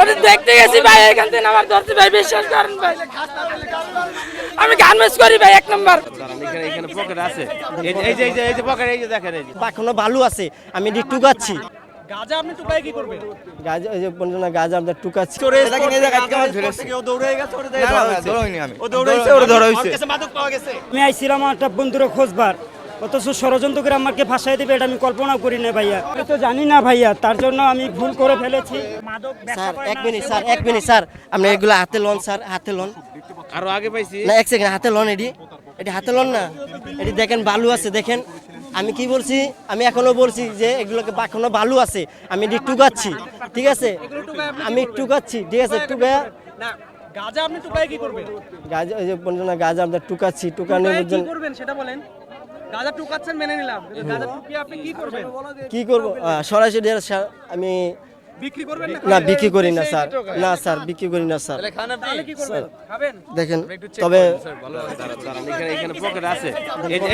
ওটা দেখতে গেছি ভাই এখান থেকে আমার ধরছি ভাই বিশ্বাস করেন ভাই। আমি গার্মেন্টস করি ভাই এক নম্বর। এখানে পকেট আছে। এই যে- এই যে এই যে এই যে পকেট এই যে দেখেন এই যে। এখনও বালু আছে আমি টুকাচ্ছি। গাছ আমরা টুকাচ্ছি। আমি। আইছিলাম একটা বন্ধুরে খোঁজবার। অথচ ষড়যন্ত্র করে আমাকে ফাঁসাই দেবে এটা আমি কল্পনা করি না ভাইয়া। আমি তো জানি না ভাইয়া তার জন্য আমি ভুল করে ফেলেছি। স্যার এক মিনিট স্যার এক মিনিট স্যার। আপনি এগুলো হাতে লন স্যার হাতে লন। আরও আগে পাইছি। না এক সেকেন্ড হাতে লন এটি এটি হাতে লন না। এটি দেখেন বালু আছে দেখেন। আমি কি বলছি? আমি এখনও বলছি যে এগুলোকে বা- এখনও বালু আছে। আমি এটি টুকাচ্ছি ঠিক আছে? আমি টুকাচ্ছি ঠিক আছে? টুকা না গাজা আপনি টুকাই কি করবেন? না গাছ আমরা টুকাচ্ছি টুকানোর জন্য করবেন সেটা বলেন। গাজা টুকাচ্ছেন মেনে নিলাম। গাজা টুকিয়ে আপনি কি করবেন? কি করব? সরাসরি আমি বিক্রি করবেন না বিক্রি করি না স্যার। না স্যার বিক্রি করি না স্যার। তাহলে কি করবেন? খাবেন? দেখেন তবে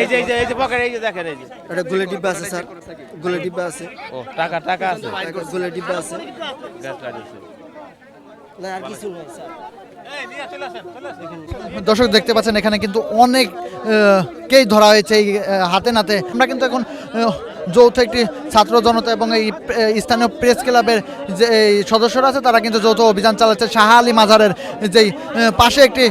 এই যে এই যে এই যে পকেট এই যে দেখেন এই যে। একটা গুলে ডিব্বা আছে স্যার। গুলে ডিব্বা আছে। ও টাকা টাকা আছে। গুলে ডিব্বা আছে। না আর কিছু নয় স্যার। দর্শক দেখতে পাচ্ছেন, এখানে কিন্তু অনেক কেই ধরা হয়েছে এই হাতে নাতে। আমরা কিন্তু এখন যৌথ একটি ছাত্র জনতা এবং এই স্থানীয় প্রেস ক্লাবের যে সদস্যরা আছে, তারা কিন্তু যৌথ অভিযান চালাচ্ছে। শাহ আলী মাজারের যেই পাশে একটি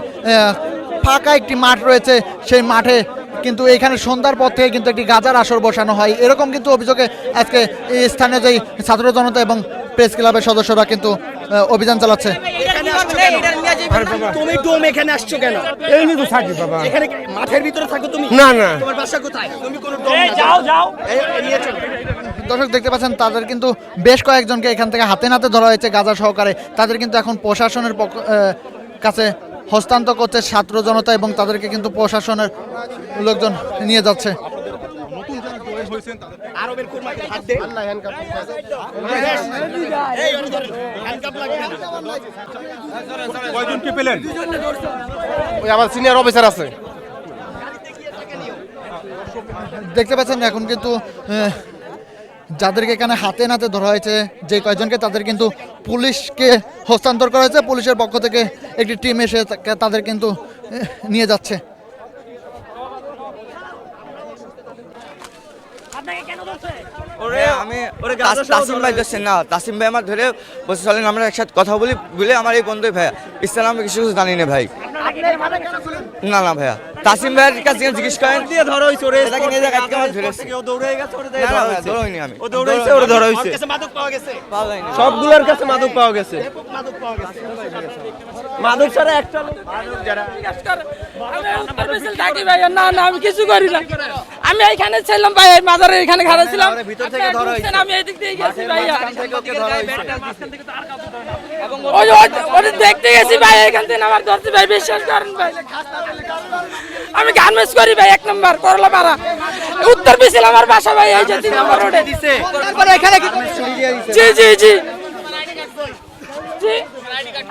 ফাঁকা একটি মাঠ রয়েছে, সেই মাঠে কিন্তু এখানে সন্ধ্যার পর থেকে কিন্তু একটি গাজার আসর বসানো হয়। এরকম কিন্তু অভিযোগে আজকে স্থানীয় যেই ছাত্র জনতা এবং প্রেস ক্লাবের সদস্যরা কিন্তু অভিযান চালাচ্ছে। তুমি ডোম এখানে আসছো কেন? এই নিয়ে তো থাকি বাবা। এখানে মাঠের ভিতরে থাকো তুমি? না না। তোমার বাসা কোথায়? তুমি কোনো ডোম যাও যাও। দর্শক দেখতে পাচ্ছেন তাদের কিন্তু বেশ কয়েকজনকে এখান থেকে হাতে নাতে ধরা হয়েছে গাজা সহকারে। তাদের কিন্তু এখন প্রশাসনের পক্ষ- আহ, কাছে হস্তান্তর করছে ছাত্র জনতা এবং তাদেরকে কিন্তু প্রশাসনের লোকজন নিয়ে যাচ্ছে। আরবের কোরবানি হাত দে। কয়জনকে পেলেন? ওই আমার সিনিয়র অফিসার আছে। দেখতে পাচ্ছেন এখন কিন্তু আহ, যাদেরকে এখানে হাতে নাতে ধরা হয়েছে যে কয়েকজনকে তাদের কিন্তু পুলিশকে হস্তান্তর করা হয়েছে। পুলিশের পক্ষ থেকে একটি টিম এসে তাদের কিন্তু নিয়ে যাচ্ছে। ওরে আমি তাস- তাসিম ভাই ধরছেন না তাসিম ভাই আমার ধরে বসে চলেন আমরা একসাথে কথা বলি বলে আমার এই বন্ধু ভাইয়া। ইসলাম আমি কিছু জানি না ভাই। না না ভাইয়া। তাসিম ভাইয়ের কাছে জিজ্ঞেস করেন দিয়ে ধরো হইছে ওরে এটাকে নিয়ে যাক আজকে আমার ধরেছে কেউ দৌড়ে গেছে ওরে না না ধরোইনি আমি। ও দৌড়াইছে ওরে ধরা হইছে। কাছে মাদক পাওয়া গেছে। পাওয়া যায়নি। সবগুলোর কাছে মাদক পাওয়া গেছে। মাদক ছাড়া একটা লোক আমি উত্তর মিছিল থাকি না না আমি কিছু করি না। আমি এইখানে ছিলাম ভাই এই মাজারের এখানে খাড়া ছিলাম। ভিতর থেকে ধরা হয়েছে। আমি এই দিক দিয়ে গেছি ভাইয়া। ওই ওটা দেখতে গেছি ভাই এখান থেকে আমার ধরছি ভাই বিশ্বাস করেন ভাই। আমি গার্মেন্টস করি ভাই এক নম্বর করলা পাড়া উত্তর মিছিল আমার বাসা ভাই এই যে তিন নম্বর রোডে। দিছে। জি জি জি। জি।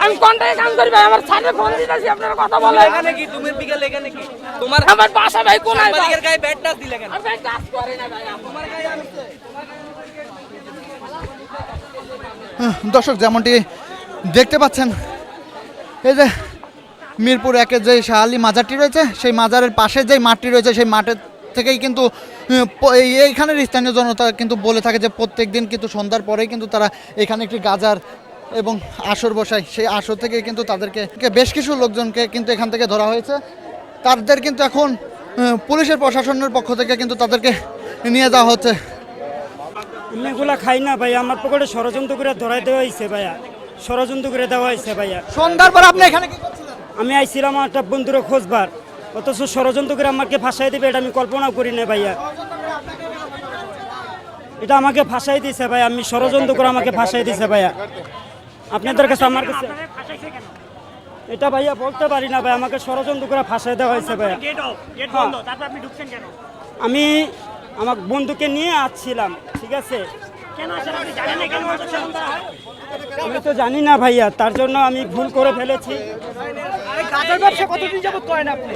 আমি কোনটায় কাম করি ভাই? আমার ছাড়ে ফোন দিতেছি আপনারা কথা বলে এখানে কি? তুমি বিকেলে এখানে কি? তোমার আমার বাসা ভাই সাংবাদিকের গায়ে ব্যাট টাচ দিলে কেন? কাজ করি না ভাই আমার গায়ে আমি দর্শক যেমনটি দেখতে পাচ্ছেন এই যে মিরপুর একের যে শাহ আলী মাজারটি রয়েছে সেই মাজারের পাশে যে মাঠটি রয়েছে সেই মাঠের থেকেই কিন্তু এইখানের স্থানীয় জনতা কিন্তু বলে থাকে যে প্রত্যেক দিন কিন্তু সন্ধ্যার পরেই কিন্তু তারা এখানে একটি গাজার এবং আসর বসায় সেই আসর থেকে কিন্তু তাদেরকে বেশ কিছু লোকজনকে কিন্তু এখান থেকে ধরা হয়েছে। তাদের কিন্তু এখন পুলিশের প্রশাসনের পক্ষ থেকে কিন্তু তাদেরকে নিয়ে যাওয়া হচ্ছে। এগুলা খাই না ভাইয়া আমার পকেটে ষড়যন্ত্র করে ধরাই দেওয়া হয়েছে ভাইয়া। ষড়যন্ত্র করে দেওয়া হয়েছে ভাইয়া। সন্ধ্যার পর আপনি এখানে কি করছিলেন? আমি আইছিলাম একটা বন্ধুরে খোঁজবার। অথচ ষড়যন্ত্র করে আমাকে ফাঁসাই দেবে এটা আমি কল্পনা করি না ভাইয়া। এটা আমাকে ফাঁসাই দিছে ভাই আমি ষড়যন্ত্র করে আমাকে ফাঁসাই দিছে ভাইয়া। আপনাদের কাছে আমার কাছে এটা ভাইয়া বলতে পারি না ভাই আমাকে ষড়যন্ত্র করে ফাঁসাই দেওয়া হয়েছে ভাইয়া। হ্যাঁ। আমি আমার বন্ধুকে নিয়ে আসছিলাম ঠিক আছে? আমি তো জানি না ভাইয়া তার জন্য আমি ভুল করে ফেলেছি। গাজার ব্যবসা কতদিন যাবত করেন আপনি?